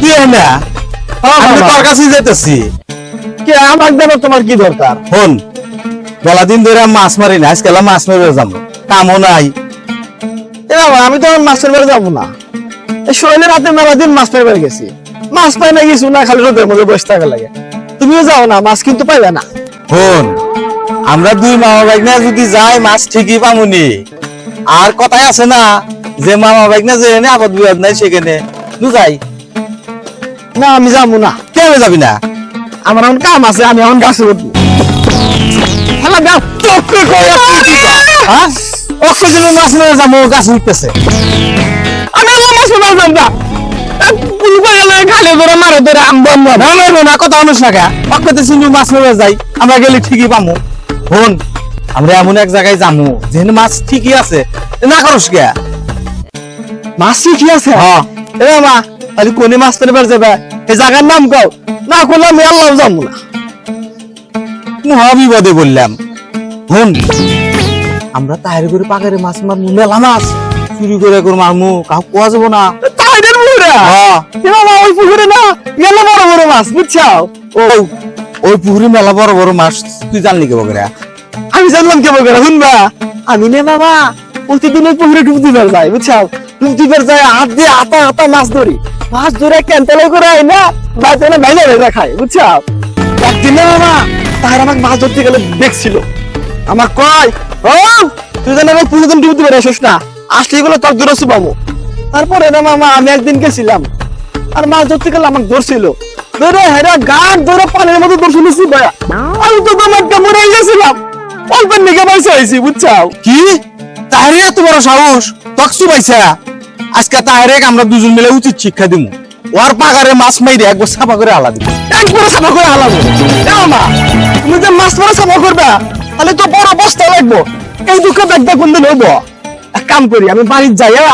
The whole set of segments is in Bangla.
কি না আমি তোর কাছে যেতেছি কে আমার দেবো তোমার কি দরকার? হন বেলা দিন ধরে মাছ মারি না আজকাল মাছ মেরে যাব কামও নাই। এ আমি তো মাছের বাড়ি যাব না। এই শৈলের হাতে মেলা দিন মাছ পাইবার গেছি। মাছ পাই না কিছু না খালি রোদের মধ্যে বসে থাকা লাগে। তুমিও যাও না মাছ কিন্তু পাইবে না। হন আমরা দুই মামা বাইক না যদি যাই মাছ ঠিকই পামুনি। আর কথাই আছে না যে মামা বাইক না যেখানে আপদ বিপদ নাই সেখানে। তু যাই না আমি যাব না। কেন যাবি না? আমার এখন কাম আছে আমি এখন গাছে উঠবো। খেলা দাও তোকে কই আপনি কি হ্যাঁ অক্সিজেন মাছ মেরে যাব গাছ উঠতেছে। আমি আমার মাছ মাছ যাব না গেলে খালি ধরে মারে ধরে আম্ব আম্ব না কথা অনুস না কে অক্ষতে সিন্ধু মাছ মেরে যাই আমরা গেলে ঠিকই পামু। হন আমরা এমন এক জায়গায় যামু যেখানে মাছ ঠিকই আছে। না করস কে মাছ কি আছে? হ্যাঁ। এ মা তাহলে কোনে মাছ ধরবার যাবে এই জায়গার নাম কও। না করলে আমি আল্লাহ যাব না। মহা বিপদে বললাম হন আমরা তাহের করে পাকারে মাছ মারমু মেলা মাছ চুরি করে করে মারমু কাউ কোয়া যাব না? পুকুরে? হ্যাঁ। ওই পুকুরে না গেলে বড় বড় মাছ বুঝছাও? ও ওই পুকুরে মেলা বড় বড় মাছ তুই জানলি কে বগরা? আমি জানলাম কে বলবে শুনবা? আমি নে বাবা প্রতিদিন ওই পুকুরে ডুব দিবার যাই বুঝছাও? দিবার যাই হাত দিয়ে আতা আতা মাছ ধরি। মাছ ধরে ক্যান্টেলে করে আই না বাজে না ভাইলা ভেজা খাই বুঝছাও একদিন বাবা তার আমাকে মাছ ধরতে গেলে দেখছিল। আমার কয়, ও, তুই জানি আমি প্রতিদিন ডুব দিবার আসিস না? আসলে এগুলো তোর দূরে পাবো তারপরে না মামা আমি একদিন গেছিলাম। আর মাছ ধরতে গেলে আমাকে ধরছিল। ধরে হেরা গান ধরে পানির মধ্যে ধরছিল ভাইয়া। আমি তো তোমার মরে গেছিলাম। অল্পের নিকে পয়সা হয়েছি বুঝছাও? কি? তাহেরে এত বড় সাহস? তকসু পাইছা আজকে তাহেরে আমরা দুজন মিলে উচিত শিক্ষা দিমু। ওর পাগারে মাছ মাইরে একবার সাফা করে আলা দিব একবারে সাফা করে হালাবো মা তুমি যে মাছ মারা সাফা করবে তাহলে তো বড় বস্তা লাগবো। এই দুঃখে ব্যাগটা কোন দিন হইব। এক কাম করি আমি বাড়ির যাইয়া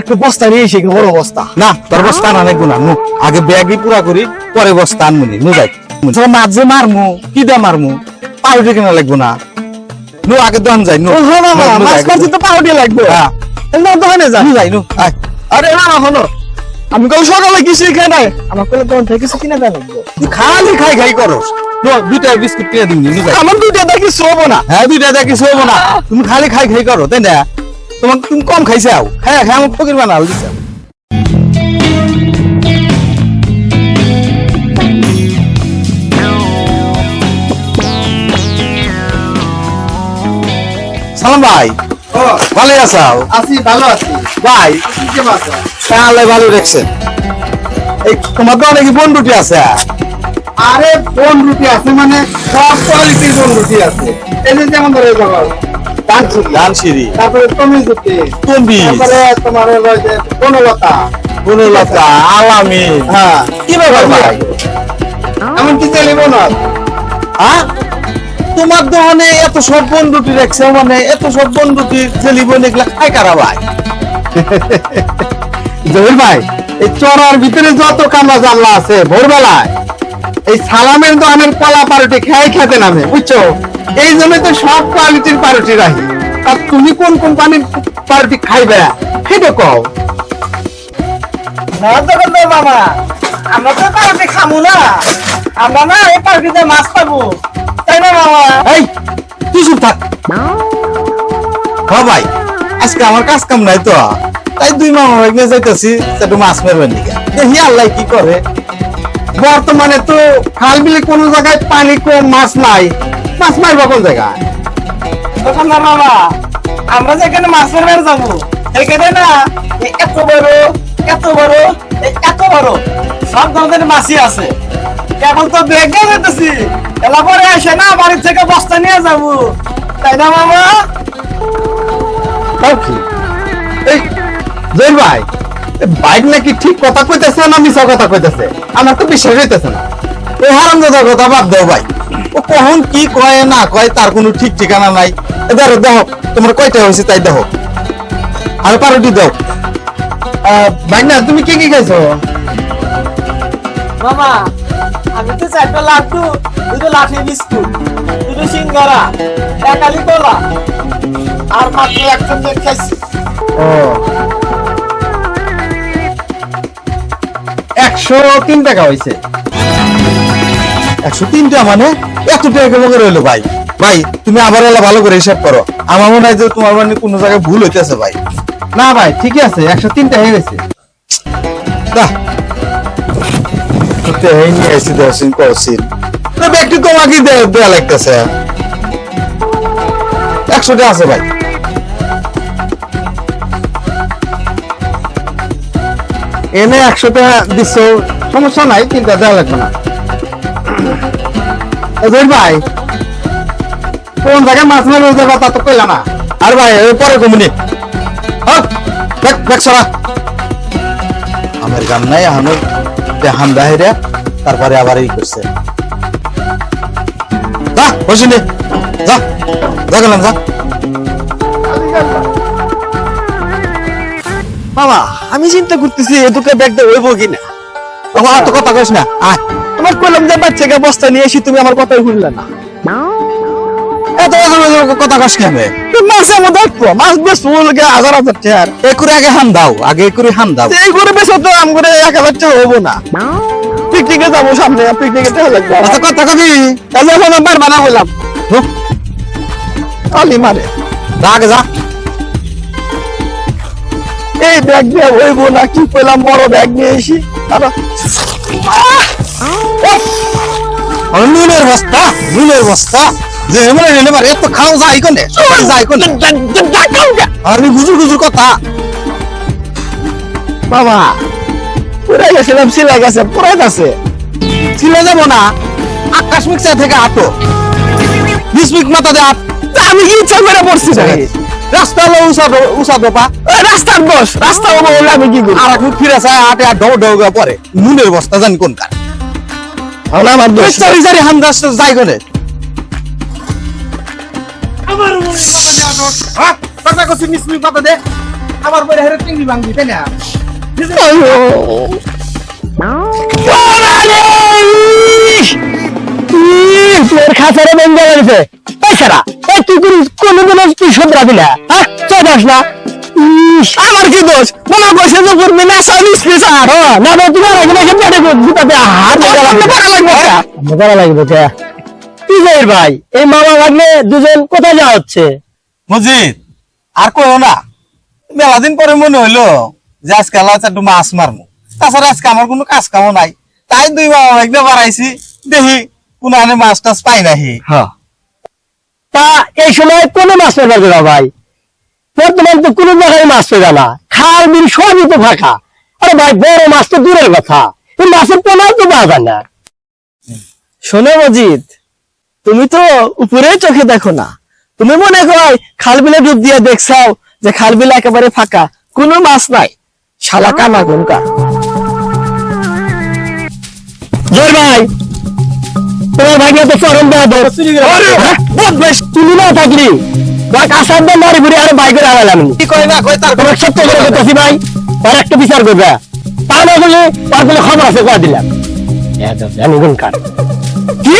একটা বস্তা নিয়ে এসে বড় বস্তা। না তোর বস্তা আনা লাগবো না নু আগে ব্যাগই পুরা করি পরে বস্তা আনমুনি নু। যাই মাছ যে মারমু কি দে মারমু? পাউডার কেনা লাগবো না। নু আগে দোকান যাই নু নু, নু মাছ মারছি তো পাউডি লাগবে। হ্যাঁ। না দোকানে যা। নু যাই নু আয়। আরে না হলো আমি কাল সকালে কিছু খাই নাই। আমার কোলে তখন থেকে কিছু কিনে লাগবে। তুই খালি খাই খাই করস। নু দুইটা বিস্কুট কিনে দিবি নু যাই আমার দুইটা দেখি শোবো না। হ্যাঁ দুইটা দেখি হব না। তুমি খালি খাই খাই করো তাই না? তোমাকে তুমি কম খাইছাও হ্যাঁ হ্যাঁ আমার ফকির বানাল দিছাও সালাম ভাই। ভালো আছাও আছি ভালো আছি। ভাই আছো তাহলে ভালো দেখছেন। এই তোমার তো অনেক বন্ধুটি আছে। আরে বোন রুটি আছে মানে সব কোয়ালিটির বোন রুটি আছে। এই যে যেমন ধরে বাবা ধানসিঁড়ি তারপরে তমিজ রুটি তমিজ। তারপরে তোমার বনলতা। বনলতা আলামিন। হ্যাঁ। কি ব্যাপার ভাই? এমন কি চাইলে বোনাস হ্যাঁ? তোমার দোকানে এত সব বন্ধুটি রাখছে মানে এত সব বন্ধুটি বোন এগুলা খাই কারা ভাই? জহির ভাই এই চড়ার ভিতরে যত কামরা জানলা আছে ভোরবেলায় এই সালামের দোকানের কলা পারুটি খেয়ে খেতে নামে বুঝছ? এই জন্য তো সব কোয়ালিটির পারুটি রাখি। আর তুমি কোন কোম্পানির পারুটি খাইবে? সেটা কও। না মামা আমরা তো পার্টি খামু না। আমরা না এই পার্টিতে মাছ পাবো। তাই না মামা? এই তুই চুপ থাক। হ্যাঁ ভাই আজকে আমার কাজ কাম নাই তো। তাই দুই মামা ভাই নিয়ে যাইতেছি একটু মাছ মারবেন দিকে। দেখি আল্লাহ কি করে। বর্তমানে তো খাল বিলে কোনো জায়গায় পানি কম মাছ নাই। মাছ মারবা কোন জায়গায়? মামা আমরা যেখানে মাছ মারবার যাব এখানে না এত বড় এত বড় এই এত বড় সব ধরনের মাছই আছে। কেবল তো দেখে যেতেছি। এলা পরে আসে না বাড়ির থেকে বস্তা নিয়ে যাব। তাই না মামা? এই জহির ভাই বাইক নাকি ঠিক কথা কইতেছে না মিছা কথা কইতেছে? আমার তো বিশ্বাস হইতেছে না। এই হারাম দাদার কথা বাদ দাও ভাই। ও কখন কি কয় না কয় তার কোনো ঠিক ঠিকানা নাই। এ ধরো দেখো তোমার কয়টা হয়েছে তাই দেখো। আর পারোটি দাও। বাইক না তুমি কি কি খাইছো? মামা আমি তো চারটা লাড্ডু দুটো লাঠি বিস্কুট দুটো সিঙ্গারা এক আলি কলা আর মাত্র একটা খাইছি ও। একশো তিন টাকা হয়েছে একশো তিনটা মানে? এত টাকা কেমন করে হইল ভাই? ভাই তুমি আবার এলা ভালো করে হিসাব করো। আমার মনে হয় যে তোমার মানে কোনো জায়গায় ভুল হইতেছে ভাই। না ভাই ঠিকই আছে একশো তিনটা হয়ে গেছে এই নিয়ে এসে দর্শন করছিন ব্যক্তি তোমাকে দে- দেয়া লাগতেছে। একশোটা আছে ভাই। এনে একশো টাকা দিচ্ছ সমস্যা নাই তিনটা দেওয়া লাগবে না। ভাই, কোন জায়গায় মাছ মারবে যাবা তা তো কইলা না। আর ভাই ওই পরে কমুনি দেখ সরা। আমার গান নাই এখন হাম দাহিরা তারপরে আবার এই করছে। যা, বসিনি। যা যা গেলাম, যা। বাবা, আমি চিন্তা করতেছি এদুকে ব্যাগটা হইব কিনা। বাবা, আর তো কথা কইস না, আয়। তোমার কইলাম যে বাচ্চাকে বস্তা নিয়ে এসে তুমি আমার কথাই শুনলে না। কথা মাছের মধ্যে দেখব মাছ বেশ লাগে হাজার হাজার টাকার আগে হাম দাও আগে একুরে হাম দাও। এই করে বেশ তো আম করে এক হাজার টাকা হব না। পিকনিকে যাব সামনে পিকনিকে টাকা লাগবে। এত কথা কবি। তাহলে এখন আমার বানা হইলাম। আলি মারে। যা যা। এই ব্যাগ দিয়ে হইব না কি পেলাম বড় ব্যাগ নিয়ে এসি। নুনের বস্তা নুনের বস্তা। যে এমন এত খাও যাই কোনে যাই কোনে। আমি কথা। বাবা পুরাই গেছিলাম সিলাই গেছে পুরাই গেছে ছিল যাব না আকাশ মিক্সার থেকে আটো। বিশ মিনিট মাথা দে আমি কি ইচ্ছা করে পড়ছি রাস্তা হলো উষা উষা দোপা। রাস্তার বস রাস্তা হব বলে আমি কি করি আর এখন ফিরে যায় আটে আর ডৌ করে। পরে নুনের বস্তা জানি কোন কার আমার দোষ। যাই কোনে। কথা কছি মিসমি কথা দে আমার বইরে হেরে টিঙ্গি ভাঙবি তাই না তোর খাঁচারে বেঙ্গা লাগছে এছাড়া এই তুই কোন কোনদিনও তুই শুধরা দিলা হ্যাঁ চল যাস না আমার কি দোষ মনে করছে যে করবি না সবই স্পেশাল না না তোমার আগে না মজা লাগবে কে কি ভাই? এই মামা ভাগ্নে দুজন কোথায় যাওয়া হচ্ছে? মজিদ আর কইও না মেলা দিন পরে মনে হইল যে আজকে একটু মাছ মারমু। তাছাড়া আজকে আমার কোনো কাজ কামও নাই। তাই দুই মামা একদম বাড়াইছি দেখি কোন আনে মাছ টাছ পাই নাহি। হ্যাঁ। তা এই সময় কোনো মাছ পেয়ে যাবে ভাই? বর্তমান তো কোনো জায়গায় মাছ পেয়ে না। খাল বিল সবই তো ফাঁকা। আরে ভাই বড় মাছ তো দূরের কথা। এই মাছের পোনাও তো পাওয়া যায় না। শোনো মজিদ তুমি তো উপরে চোখে দেখো না। তুমি মনে হয় খাল বিলে ডুব দিয়ে দেখছাও যে খাল বিল একেবারে ফাঁকা কোনো মাছ নাই। শালা কানা গুনকা জয় ভাই। তোমার ভাগ্য তো চরম দেওয়া দর তুমি না থাকলি। বা কাসার দাম মারি ঘুরে আরও বাইক করে আলাম কি কই না কই তার তোমার সত্য করে করতেছি ভাই তার একটা বিচার করবে। তা না করলে তার কোনো খবর আছে কয়া দিলাম। জানি গুন কার কি?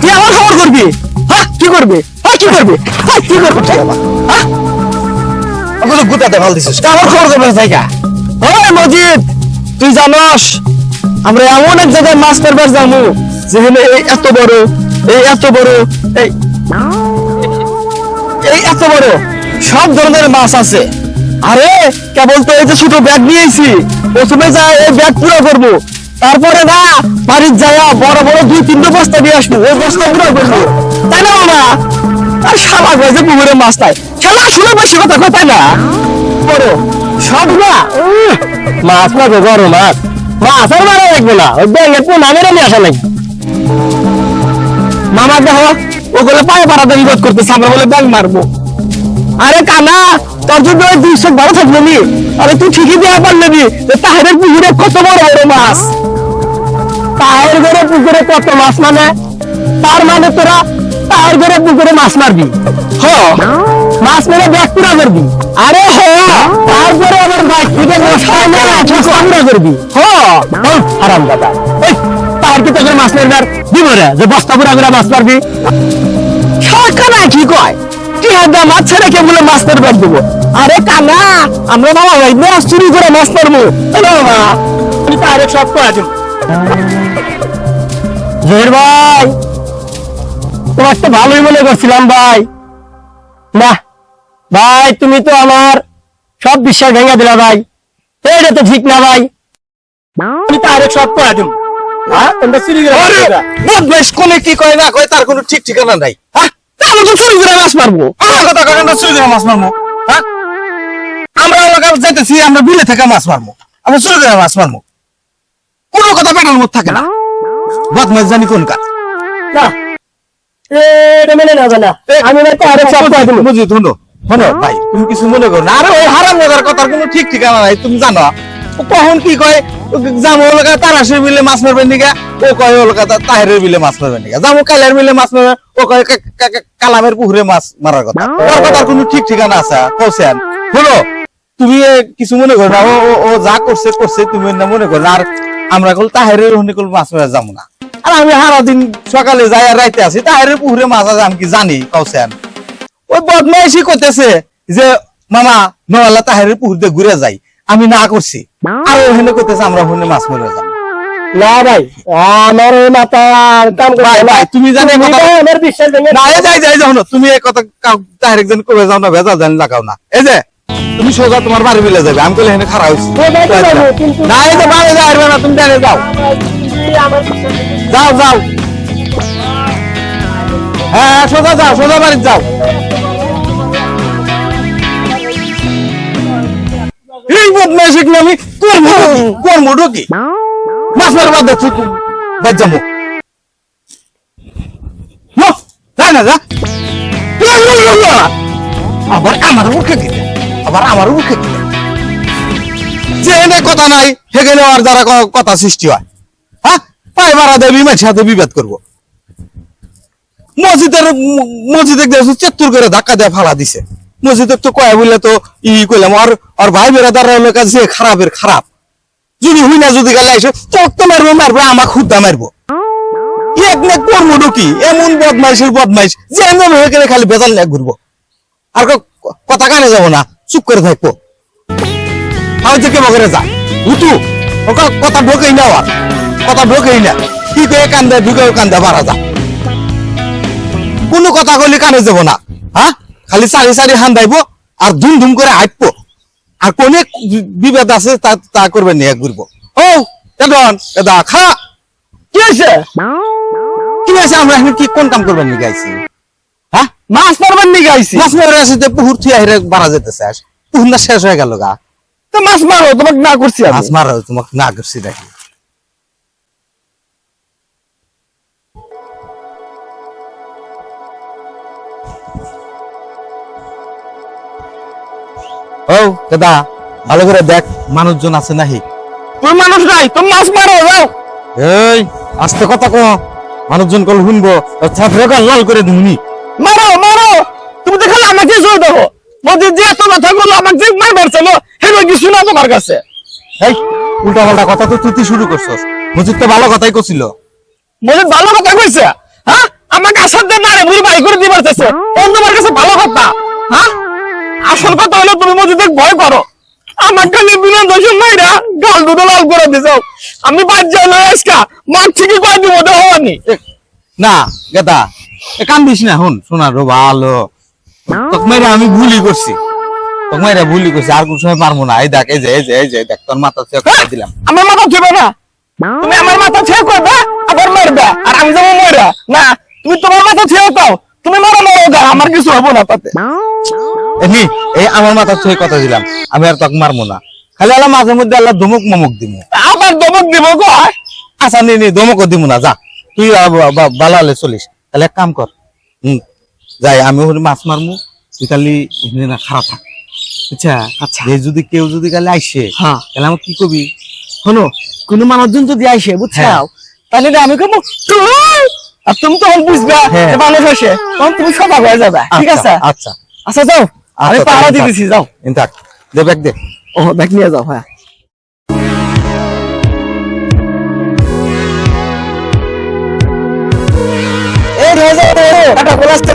তুই আমার খবর করবি? হ্যাঁ? কি করবি? হ্যাঁ কি করবি? হ্যাঁ কি করবি? তুই আমার। হ্যাঁ? আমাকে গুতাতে ভালো দিছিস আমার খবর জায়গা। ওই মজিদ তুই জানস আমরা এমন এক জায়গায় মাছ যাব যেখানে এই এত বড় এই এত বড় এই এই এত বড় সব ধরনের মাছ আছে। আরে কেবল তো এই যে ছোট ব্যাগ নিয়েছি প্রথমে যা এই ব্যাগ পুরো করব তারপরে না বাড়ির যায় বড় বড় দুই, তিনটে বস্তা নিয়ে আসব। ওই বস্তা পুরো করব তাই না মামা আর শালা গেছে পুকুরে মাছ তাই শালা শুনে বেশি কথা কথা না? বড়, সব না? মাছ না গো বড় মাছ। মাছ আর মারা লাগবে না। ওই ব্যাঙের পো নামের আমি আসা নাকি মামা দেখো, ওগুলো পায়ে পাড়াতে বিরোধ করতেছে বলে ব্যাং মারবো। আরে কানা তোর জন্য ওই বারো থাকল নি। আরে তুই ঠিকই দেওয়া পারলে নি তাহের পুকুরে কত বড় বড় মাছ। তাহের ঘরে পুকুরে কত মাছ মানে? তার মানে তোরা তাহের ঘরে পুকুরে মাছ মারবি। হ মাছ মেরে ব্যাগ পুরা করবি। আরে হ তারপরে আবার বাইক থেকে মাছ খাই না পুরা করবি। হ হারাম দাদা এই তার কি তোকে মাছ মারবার? দিব রে যে বস্তা পুরা করে মাছ মারবি। সরকার কি কয়? মাছ ছেড়ে কে বলে মাছ মারবার দেবো। আরে কানা আমরা বাবা ভাই মাছ চুরি করে মাছ মারবো এ বাবা আমি তারে সব কয়া জহির ভাই তোমার তো ভালোই মনে করছিলাম ভাই। না ভাই তুমি তো আমার সব বিশ্বাস ভেঙে দিলা ভাই। এটা তো ঠিক না ভাই। আমি তো আরেক সব করে দিব। তোমরা চুরি করে কি কয় না কয় তার কোনো ঠিক ঠিকানা নাই। হ্যাঁ তাহলে তো চুরি করে মাছ মারবো? আমার কথা কয় চুরি করে মাছ মারবো। হ্যাঁ? আমরা এলাকার যাইতেছি আমরা বিলে থেকে মাছ মারবো। আমরা চুরি করে মাছ মারবো। কোনো কথা পেটার মধ্যে থাকে না। বদমাইশ জানি কোন কাজ। না। আমি ভাই তুমি কিছু মনে করো না। আরে ওই হারাম মজার কথার কোনো ঠিক ঠিকানা নাই তুমি জানো। কখন কি কয় জামু ওলকা তারাশের বিলে মাছ মারবেন নিকা ও কয় ওলকা তাহেরের বিলে মাছ মারবেন নিকা জামু কালের বিলে মাছ মারবে, ও কয় কালামের পুকুরে মাছ মারার কথা। ওর কথার কোনো ঠিক ঠিকানা আছে? কৌশান শোনো তুমি কিছু মনে করো না? ও ও- যা করছে করছে, তুমি না মনে করো আর আমরা কল তাহেরের হনি কল মাছ মারা যাব না। আর আমি সারাদিন সকালে যাই আর রাইতে আসি, তাহেরের পুকুরে মাছ আছে, আমি কি জানি? কৌশান ওই বদমাইশি করতেছে যে, মামা নওয়ালা তাহেরের পুকুর দিয়ে ঘুরে যাই। আমি না করছি। আর ওখানে করতেছে আমরা ওখানে মাছ মেরে যাব। না ভাই আমার ওই কাম ভাই, ভাই, তুমি জানো কথা- ভাই আমার বিশ্বাস ভেঙে না এই যাই যাই যাও না তুমি এই কথা তাহের একজন কবে যাও না ভেজা জানি লাগাও না। এই যে তুমি সোজা তোমার বাড়ি মিলে যাবে আমি কইলে এখানে খারাপ হয়েছি ও ভাই, তো যাব, কিন্তু- না এই যে বাড়ি যাই না তুমি জানে যাও। হ্যাঁ হ্যাঁ, সোজা যাও সোজা বাড়ি যাও। এই আমি করব করব ঢুকি মাছ দেখছ বাদ যাব না, যা। আবার আমার মুখে দিলে। আবার আমার মুখে দিলে। কথা নাই, সেখানে আর যারা কথা সৃষ্টি হয়। হ্যাঁ? পায়ে মারা দেবী মাঝে সাথে বিবাদ করব। মসজিদের মসজিদে চেত্তুর করে ধাক্কা দিয়ে ফালা দিছে। মসজিদের তো কয় বললে তো ই কইলাম, আর আর ভাই বেড়াদার কাছে খারাপের খারাপ। যদি হুই না যদি গেলে এসে চক তো মারবো মারবো, আমাকে খুদ্া মারবো। এক না করব ঢুকি এমন বদমাইশের বদমাইশ যে হয়ে গেলে খালি বেজাল লেগ ঘুরবো। আর কথা কানে যাব না, চুপ করে থাকব। আমি থেকে বগরে যা উঠু, ওকে কথা ঢোকেই না আর কথা ঢোকেই না। কি করে কান্দে ঢুকে কান্দে বাড়া যা। কোনো কথা কইলে কানে যাব না হ্যাঁ? খালি সারি সারি হান্দাইবো আর ধুম ধুম করে হাঁটবো। আর কোন বিবাদ আছে তা তা করবে নিয়ে ঘুরবো ও এদন এদা খা। কি হয়েছে কি আছে আমরা এখন কি কোন কাম করবেন নিয়ে গাইছি? হ্যাঁ মাছ মারবার নিয়ে গাইছি? মাছ মেরে আছে যে পুহুর থুয়া হেরে বাড়া যেতেছে পুহুর না শেষ হয়ে গেল গা। তো মাছ মারো তোমাকে না করছি মাছ মারা তোমাকে না করছি দেখি। ও দাদা ভালো করে দেখ মানুষজন আছে নাহি। তুই মানুষ নাই তুমি মাছ মারো যাও এই আস্তে কথা কো মানুষজন কল শুনব ছাত্র লাল করে দিমনি মারো মারো। তুমি খালি আমাকে জোর দেবো। মধ্যে যে এত কথা গুলো আমাকে যে মার মারছিল হেরো কিছু না তোমার কাছে। এই উল্টা পাল্টা কথা তো তুই শুরু করছস? মজিদ তো ভালো কথাই করছিল মনে ভালো কথা কইছে? হ্যাঁ? আমাকে আসার দিয়ে মারে মুড়ি বাই করে দিবার চাইছে তোমার কাছে ভালো কথা। হ্যাঁ? আসল কথা হলো তুমি মসজিদে ভয় করো। আমার কাছে বিনা দোষ নাই না গাল দুটো লাল করে দিছো। আমি বাদ যাই না আজকা। মার ঠিকই কয় দিব দেওয়ানি না গেদা এ কান্দিস না হুন শোনা রো ভালো আমি ভুলই করছি। ভুলই করছি আর কোন সময় পারব না। এই দেখ এই যে এই যে এই যে দেখ তোর মাথা চেক করে দিলাম। আমার মাথা ছেড়ে না তুমি আমার মাথা ছেড়ে করবে আবার মারবে। আর আমি যাব মরে। না তুমি তোমার মাথা ছেড়ে দাও। তুমি মারো মারো গা আমার কিছু হব না তাতে। এনি এই আমার মাথা ছুঁয়ে কথা দিলাম আমি আর তোকে মারবো না। খালি আল্লাহ মাঝে মধ্যে আল্লাহ ধমক মমক দিমু। আবার দমক দিব কয়? আচ্ছা নি নি ধমকও দিমু না যা। তুই আ- বা- বা- ভালো হলে চলিস। তাহলে এক কাম কর হুম যাই আমি ওখানে মাছ মারমু তুই খালি এখানে না খারাপ থাক। আচ্ছা আচ্ছা। যদি কেউ যদি খালি আইসে হ্যাঁ। তাহলে আমার কি কবি? শোনো কোনো মানুষজন যদি আইসে বুঝছাও? হ্যাঁ। তাহলে আমি কবো! আর তুমি তখন বুঝবে হ্যাঁ। যে মানুষ আসে তখন তুমি সজাগ হয়ে যাবে ঠিক আছে? আচ্ছা। আচ্ছা আচ্ছা যাও। আমি আচ্ছা, পাহারা যাও। দে ব্যাগ দে। ও ব্যাগ নিয়ে যাও হ্যাঁ।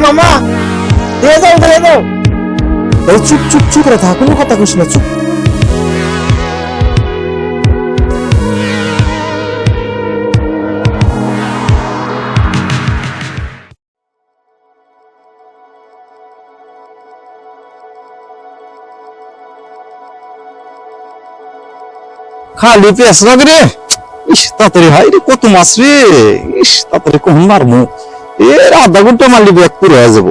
মামা। যাও যাও। চুপ চুপ চুপ করে থাকুন কথা কইস না চুপ। খালি পেঁয়াজ লাগে রে ইস, তাড়াতাড়ি ভাই, রে, কত মাছ রে? ইস, তাড়াতাড়ি কখন মারমু? এ, আধা ঘণ্টা মারলি ব্যাগ পুরো হয়ে যাব।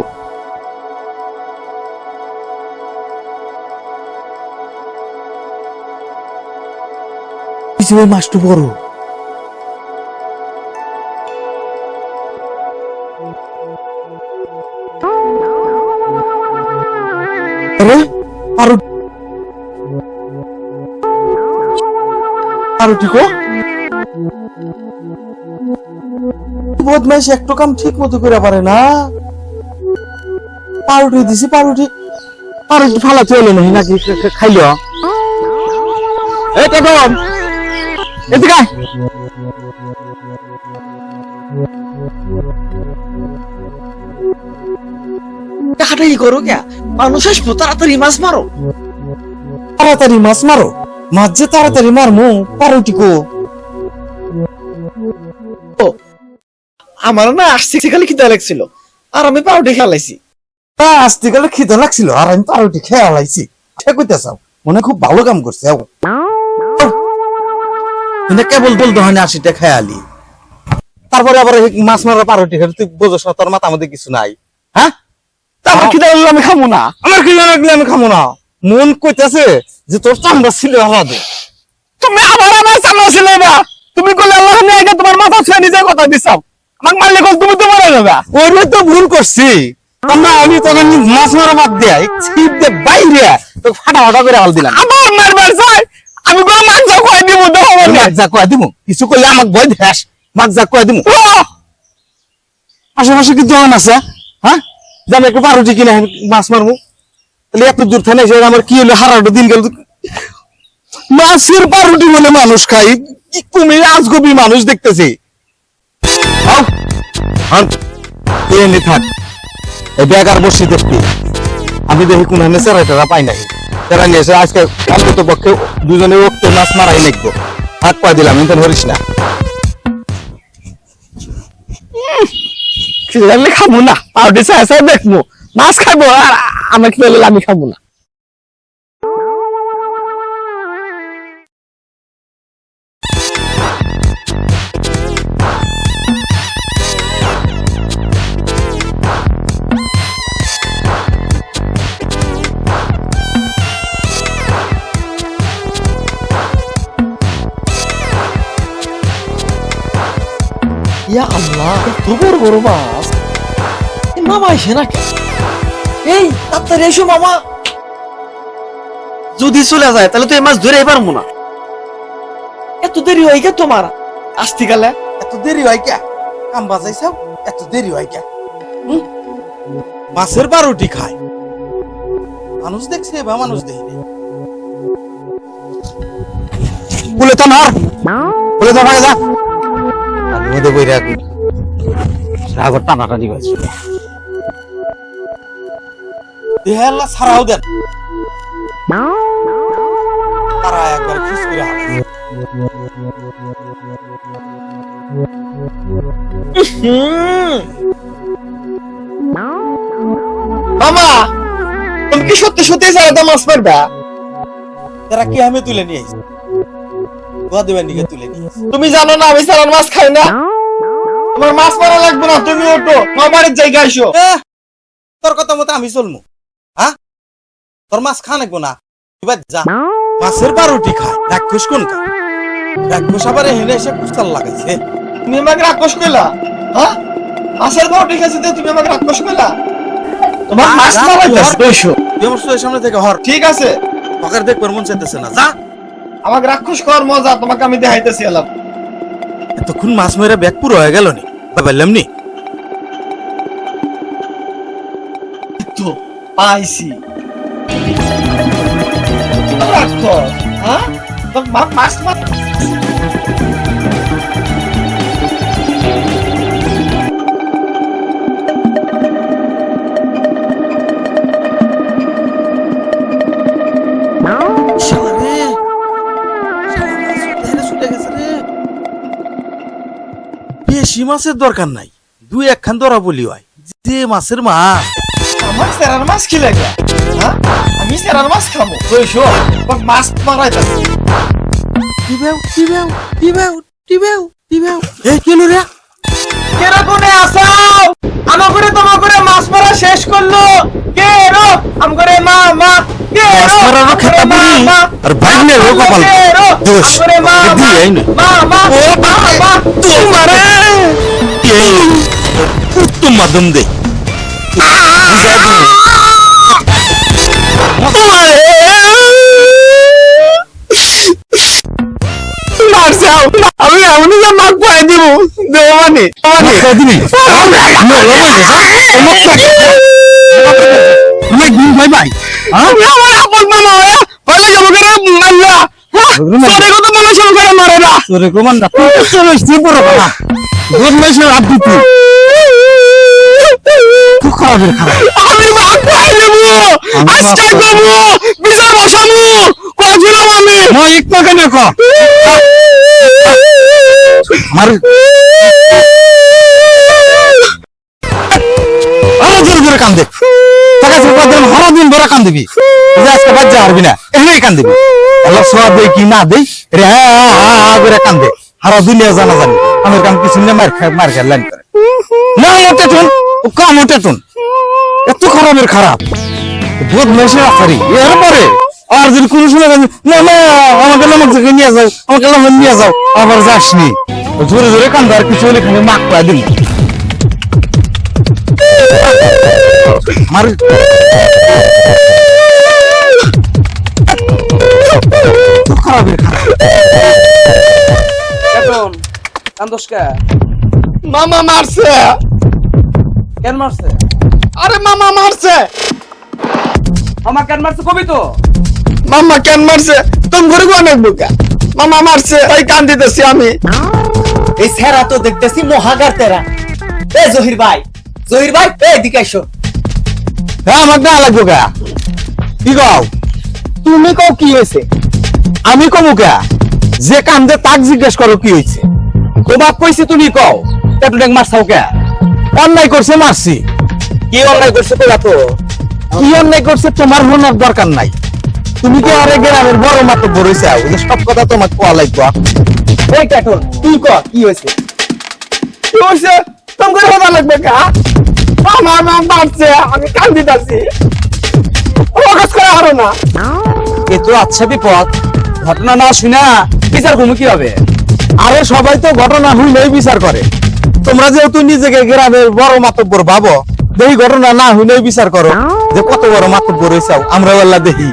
মাছটা বড়। আরও ঠিক বদমাইশ একটু কাম ঠিক মতো করে পারে না। পাউরুটি দিছি পাউরুটি। পাউরুটি ফালাতে হলো নাকি? নাকি খাইলো? এদিকে আয়। করো কে? মানুষ আসব তাড়াতাড়ি মাছ মারো। তাড়াতাড়ি মাছ মারো। যে তাড়াতাড়ি মারমু পাউরুটি কো। আমার না আসছে খালি খিদা লাগছিল আর আমি পাউডি খেলাইছি। তা আসতে গেলে খিদে লাগছিল আর আমি পাউরুটি খেয়ে আলাইছি ঠিক হইতে চাও মনে খুব ভালো কাম করছে আও। কিন্তু কেবল বলতে হয় না আশিটা খেয়ে তারপরে আবার মাছ মারা পাউরুটি খেলে তুই বোঝস না তোর মাথা মধ্যে কিছু নাই। হ্যাঁ? আমার খিদা লাগলে আমি খাব না। আমার কি লাগলে আমি খামো না। মন কইতেছে যে তোর চামড়া ছিল আলাদা তুমি আমার আমার সামনে ছিলে না তুমি করলে আল্লাহ নিয়ে আগে তোমার মাথা ছুঁয়ে নিজের কথা দিছাও আমাকে মারলে কল তুমি তো মরে যাবে। ওইটাই তো ভুল করছি। আমরা আমি তখন মাছ মারা বাদ দেয় ছিপ দিয়ে বাইরে তো ফাটা ফাটা করে হাল দিলাম। আমার মারবার চাই আমি কোনো মাংস খাই দিব দেখো যা কয়ে দিব কিছু করলে আমাকে ভয় দেশ যা কয়ে দিব আশেপাশে কি দোকান আছে হ্যাঁ? যে আমি একটু পারুটি কিনে মাছ মারবো তাহলে এত দূর এসে আমার কি হলো? হারাটো দিন গেল। মাছের পারুটি বলে মানুষ খাই তুমি আজগবি মানুষ দেখতেছি। আন, থাক। আর বসি দেখবি আমি দেখি কোন হানে সেরা টেরা পাই নাই। সেরা নিয়ে এসে আজকে অন্তত পক্ষে দুজনে ওকে মাছ মারাই লিখব হাত পা দিলাম ইন্টার হরিস না। খাব না। দেখব। মাছ খাব আর আমার খিদে লাগলে আমি খাব না ইয়া আল্লাহ, এত বড় বড় মাছ এই মামা এসে না কেন? এই, তাড়াতাড়ি এসো মামা। যদি চলে যায়, তাহলে তো এই মাছ ধরে পারব না। এত দেরি হয়ে গে তোমার? আসতে গেলে এত দেরি হয় কে? কাম বাজাইছাও? এত দেরি হয় কে? মাছের বারোটি খায়। মানুষ দেখছে, বা মানুষ দেখে বলে তো নর বলে তো ভাই যা। টানাটানি হয়েছে দেহে ছাড়াও দেন। তারা একবার খিস করে তুমি কি সত্যি সত্যি মাছ পারবা তারা কি আমি তুলে নিয়ে নিকে তুলে নিয়ে তুমি জানো না আমি সারার মাছ খাই না? তোমার মাছ মারা লাগবে না তুমি ওঠো। আমার জায়গায় এহ, তোর কথা মতো আমি চলমু। হ্যাঁ তোর মাছ খা নাকবো না? এবার যা। মাছের বারোটি খায় রাক্ষস কোন খায় রাক্ষস আবার হেনে এসে কুস্তাল লাগাইছে। তুমি আমাকে রাক্ষস কইলা? হ্যাঁ? মাছের ঠিক আছে তুমি আমাকে রাক্ষস কইলা? তোমার মাছ এসো সামনে থেকে হর। ঠিক আছে। পকার দেখবার মন চাইতেছে না। যা। আমাকে রাক্ষস কর মজা তোমাকে আমি দেখাইতেছি এলাম। এতক্ষণ মাছ মেরে ব্যাগ পুরো হয়ে গেল নি। নি। তো পাইছি। হ্যাঁ? বেশি মাছের দরকার নাই। দুই একখান ধরা বলি হয়। যে মাছের মাছ। আমার সেরার মাছ কি লাগে? হ্যাঁ? আমি সেরার মাছ খাব। তো এসো তোমাকে মাছ মারাইতেছি টিবেও টিবেও টিবেও টিবেও টিবেও এই কেন রে? কেরকমে আসাও আমার করে তোমার করে মাছ মারা শেষ করল। কে রো আম করে মা মা কে মাছ রো মারারও খেতা বুড়ি, আর ভাগ্নেরও কপাল। দোষ। করে মা এ মা না। মা ও মা মা তোমারে এই উত্তম মাধ্যম দে। মারছাও আমি এমনি যে মাক পাই দিব মানে মাথায় দিবি। দিন ভাই ভাই হ্যাঁ? আমি আমার আপন মামা হয়ে পালে যাব করে মাল্লা তোরে কত মানুষ করে মারে না তোরে প্রমাণ না তুই তো তুই বড় কথা বদমাইশের আব্বু তুই খুব খারাপের খারাপ আমি মাক পাই দেব। আমি আজকে মাপ বিচার বসামু কইছিলাম আমি মই নে ক। আমার আরও জোরে জোরে কান দে। টাকা চুপা দিন হরা দিন বড় কান দিবি। যে আজকে হারবি না এখানেই কান দিবি। এলা সোয়া দেই কি না দেই রে করে কান দে। হারা দুনিয়া জানা জানি। আমার কাম কিছু না মার মার খায় লাইন করে। না মোটে টুন ও কাম টুন এত খারাপ। বহুত মেশে আসারি এরপরে আর যদি কোনো সময় না না আমাকে নামক থেকে নিয়ে যাও আমাকে নামক নিয়ে যাও আবার যাসনি। জোরে জোরে কান্দা আর কিছু হলে খালি মাক পায় দিন মার খারাপের খারাপ। কান্দোসকা মামা মারছে। কেন মারছে? আরে মামা মারছে। আমার কেন মারছে কবি তো? মামা কেন মারছে? তুমি ঘুরে অনেক বুকা মামা মারছে তাই কান দিতেছি আমি। এই সেরা তো দেখতেছি মহাগার তেরা। এ জহির ভাই জহির ভাই এ এদিকে এসো হ্যাঁ আমার না লাগবো গা কি গাও তুমি কও কি হয়েছে? আমি কমু কে? যে কান্দে তাক জিজ্ঞেস করো কি হয়েছে? তোমাক কইছে তুমি কও এত মারছাও কে? অন্যায় করছে মারছি। কি অন্যায় করছে তো? কি অন্যায় করছে তোমার মনের দরকার নাই। তুমি কি আরে গ্রামের বড় মাত্র সব কথা তোমাকে কোয়া লাগবে এই কাটুন, তুই ক কি হয়েছে কি হয়েছে কথা লাগবে কা? মারছে, আমি কান দিতেছি ফোকাস না। এ তো আচ্ছা বিপদ। ঘটনা না শুনা বিচার করব কি হবে আরে সবাই তো ঘটনা হইলেই বিচার করে। তোমরা যেহেতু নিজেকে গ্রামের বড় মাতব্বর ভাবো দেখি ঘটনা না হইলে বিচার করো যে কত বড় মাতব্বর রয়েছে আমরা আল্লাহ দেখি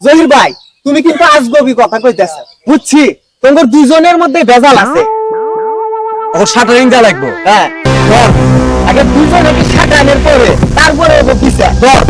জহির ভাই তুমি কিন্তু আজগবি কথা কইতেছ। বুঝছি তোমার দুজনের মধ্যে ভেজাল আছে। ও শাটারিং দা লাগবো। হ্যাঁ। আগে দুজনে কি সাটানের পরে তারপরে ওকে বিচার। ধর।